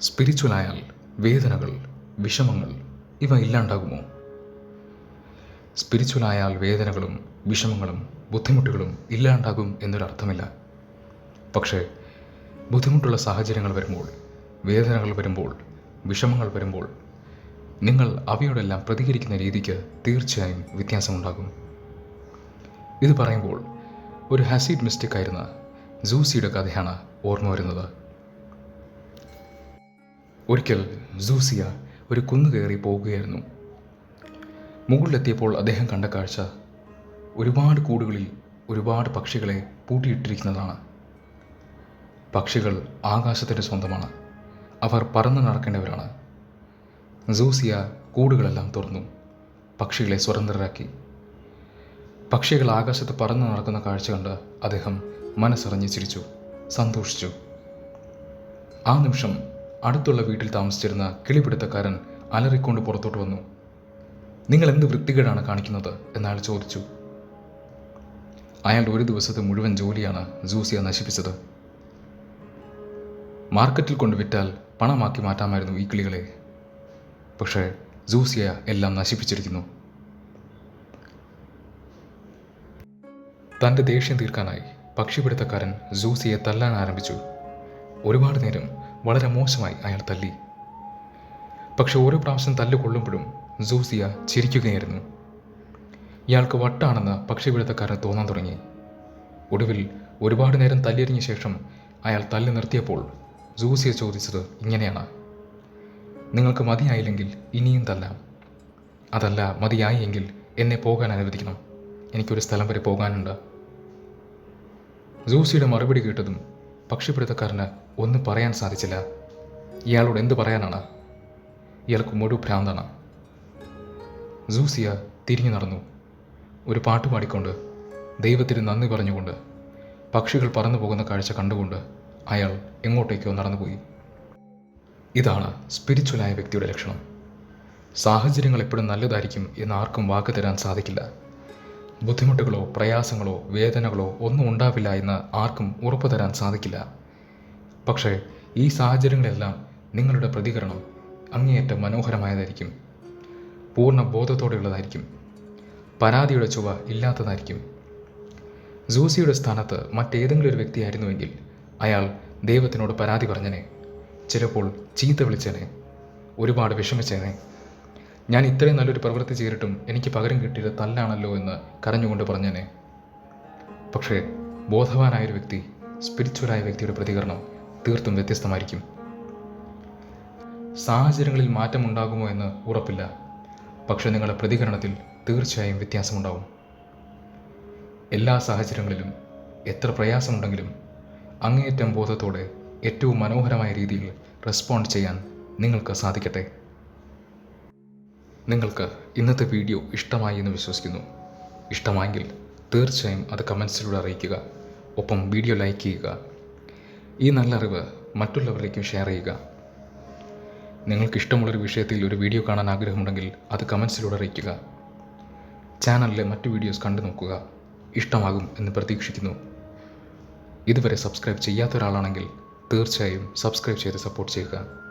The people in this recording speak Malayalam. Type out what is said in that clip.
സ്പിരിച്വലായാൽ വേദനകൾ വിഷമങ്ങൾ ഇവ ഇല്ലാണ്ടാകുമോ? സ്പിരിച്വൽ ആയാൽ വേദനകളും വിഷമങ്ങളും ബുദ്ധിമുട്ടുകളും ഇല്ലാണ്ടാകും എന്നൊരർത്ഥമില്ല. പക്ഷേ ബുദ്ധിമുട്ടുള്ള സാഹചര്യങ്ങൾ വരുമ്പോൾ വേദനകൾ വരുമ്പോൾ വിഷമങ്ങൾ വരുമ്പോൾ നിങ്ങൾ അവയോടെല്ലാം പ്രതികരിക്കുന്ന രീതിക്ക് തീർച്ചയായും വ്യത്യാസമുണ്ടാകും. ഇത് പറയുമ്പോൾ ഒരു ഹാസിഡ് മിസ്റ്റേക്കായിരുന്ന ജൂസിയുടെ കഥയാണ് ഓർമ്മ വരുന്നത്. ഒരിക്കൽ സൂസിയ ഒരു കുന്നു കയറി പോവുകയായിരുന്നു മുകളിലെത്തിയപ്പോൾ അദ്ദേഹം കണ്ട കാഴ്ച ഒരുപാട് കൂടുകളിൽ ഒരുപാട് പക്ഷികളെ പൂട്ടിയിട്ടിരിക്കുന്നതാണ്. പക്ഷികൾ ആകാശത്തിന്റെ സ്വന്തമാണ്. അവർ പറന്നു നടക്കേണ്ടവരാണ്. സൂസിയ കൂടുകളെല്ലാം തുറന്നു. പക്ഷികളെ സ്വതന്ത്രരാക്കി. പക്ഷികൾ ആകാശത്ത് പറന്നു നടക്കുന്ന കാഴ്ച കണ്ട് അദ്ദേഹം മനസ്സറിഞ്ഞ് ചിരിച്ചു സന്തോഷിച്ചു. ആ നിമിഷം അടുത്തുള്ള വീട്ടിൽ താമസിച്ചിരുന്ന കിളിപിടുത്തക്കാരൻ അലറിക്കൊണ്ട് പുറത്തോട്ട് വന്നു. നിങ്ങൾ എന്ത് വൃത്തികേടാണ് കാണിക്കുന്നത്? എന്നയാൾ ചോദിച്ചു. അയാളുടെ ഒരു ദിവസത്തെ മുഴുവൻ ജോലിയാണ് ജൂസിയ നശിപ്പിച്ചത്. മാർക്കറ്റിൽ കൊണ്ട് വിറ്റാൽ പണമാക്കി മാറ്റാമായിരുന്നു ഈ കിളികളെ. പക്ഷേ ജൂസിയ എല്ലാം നശിപ്പിച്ചിരിക്കുന്നു. തന്റെ ദേഷ്യം തീർക്കാനായി പക്ഷിപിടുത്തക്കാരൻ ജൂസിയെ തല്ലാൻ ആരംഭിച്ചു. ഒരുപാട് നേരം വളരെ മോശമായി അയാൾ തല്ലി. പക്ഷെ ഓരോ പ്രാവശ്യം തല്ല് കൊള്ളുമ്പോഴും സൂസിയ ചിരിക്കുകയായിരുന്നു. ഇയാൾക്ക് വട്ടാണെന്ന് പക്ഷിപിടുത്തക്കാരൻ തോന്നാൻ തുടങ്ങി. ഒടുവിൽ ഒരുപാട് നേരം തല്ലിയറിഞ്ഞ ശേഷം അയാൾ തല്ല് നിർത്തിയപ്പോൾ സൂസിയ ചോദിച്ചത് ഇങ്ങനെയാണ്. നിങ്ങൾക്ക് മതിയായില്ലെങ്കിൽ ഇനിയും തല്ലാം. അതല്ല മതിയായി എങ്കിൽ എന്നെ പോകാൻ അനുവദിക്കണം. എനിക്കൊരു സ്ഥലം വരെ പോകാനുണ്ട്. സൂസിയുടെ മറുപടി കേട്ടതും പക്ഷിപ്പിടുത്തക്കാരന് ഒന്നും പറയാൻ സാധിച്ചില്ല. ഇയാളോട് എന്ത് പറയാനാണ്? ഇയാൾക്ക് മുഴു ഭ്രാന്താണ്. സൂസിയ തിരിഞ്ഞു നടന്നു. ഒരു പാട്ട് പാടിക്കൊണ്ട് ദൈവത്തിന് നന്ദി പറഞ്ഞുകൊണ്ട് പക്ഷികൾ പറന്നു പോകുന്ന കാഴ്ച കണ്ടുകൊണ്ട് അയാൾ എങ്ങോട്ടേക്കോ നടന്നുപോയി. ഇതാണ് സ്പിരിച്വലായ വ്യക്തിയുടെ ലക്ഷണം. സാഹചര്യങ്ങൾ എപ്പോഴും നല്ലതായിരിക്കും എന്ന് ആർക്കും വാക്ക് തരാൻ സാധിക്കില്ല. ബുദ്ധിമുട്ടുകളോ പ്രയാസങ്ങളോ വേദനകളോ ഒന്നും ഉണ്ടാവില്ല എന്ന് ആർക്കും ഉറപ്പു തരാൻ സാധിക്കില്ല. പക്ഷേ ഈ സാഹചര്യങ്ങളെല്ലാം നിങ്ങളുടെ പ്രതികരണം അങ്ങേയറ്റം മനോഹരമായതായിരിക്കും. പൂർണ ബോധത്തോടെയുള്ളതായിരിക്കും. പരാതിയുടെ ചുവ ഇല്ലാത്തതായിരിക്കും. സൂസിയുടെ സ്ഥാനത്ത് മറ്റേതെങ്കിലും ഒരു വ്യക്തിയായിരുന്നുവെങ്കിൽ അയാൾ ദൈവത്തിനോട് പരാതി പറഞ്ഞനെ. ചിലപ്പോൾ ചീത്ത വിളിച്ചേനെ. ഒരുപാട് വിഷമിച്ചേനെ. ഞാൻ ഇത്രയും നല്ലൊരു പ്രവൃത്തി ചെയ്തിട്ടും എനിക്ക് പകരം കിട്ടിയത് തല്ലാണല്ലോ എന്ന് കരഞ്ഞുകൊണ്ട് പറഞ്ഞേനെ. പക്ഷേ ബോധവാനായൊരു വ്യക്തി സ്പിരിച്വലായ വ്യക്തിയുടെ പ്രതികരണം തീർത്തും വ്യത്യസ്തമായിരിക്കും. സാഹചര്യങ്ങളിൽ മാറ്റമുണ്ടാകുമോ എന്ന് ഉറപ്പില്ല. പക്ഷേ നിങ്ങളുടെ പ്രതികരണത്തിൽ തീർച്ചയായും വ്യത്യാസമുണ്ടാവും. എല്ലാ സാഹചര്യങ്ങളിലും എത്ര പ്രയാസമുണ്ടെങ്കിലും അങ്ങേയറ്റം ബോധത്തോടെ ഏറ്റവും മനോഹരമായ രീതിയിൽ റെസ്പോണ്ട് ചെയ്യാൻ നിങ്ങൾക്ക് സാധിക്കട്ടെ. നിങ്ങൾക്ക് ഇന്നത്തെ വീഡിയോ ഇഷ്ടമായി എന്ന് വിശ്വസിക്കുന്നു. ഇഷ്ടമായെങ്കിൽ തീർച്ചയായും അത് കമൻസിലൂടെ അറിയിക്കുക. ഒപ്പം വീഡിയോ ലൈക്ക് ചെയ്യുക. ഈ നല്ല അറിവ് മറ്റുള്ളവരിലേക്കും ഷെയർ ചെയ്യുക. നിങ്ങൾക്ക് ഇഷ്ടമുള്ളൊരു വിഷയത്തിൽ ഒരു വീഡിയോ കാണാൻ ആഗ്രഹമുണ്ടെങ്കിൽ അത് കമൻസിലൂടെ അറിയിക്കുക. ചാനലിലെ മറ്റു വീഡിയോസ് കണ്ടു നോക്കുക. ഇഷ്ടമാകും എന്ന് പ്രതീക്ഷിക്കുന്നു. ഇതുവരെ സബ്സ്ക്രൈബ് ചെയ്യാത്ത ഒരാളാണെങ്കിൽ തീർച്ചയായും സബ്സ്ക്രൈബ് ചെയ്ത് സപ്പോർട്ട് ചെയ്യുക.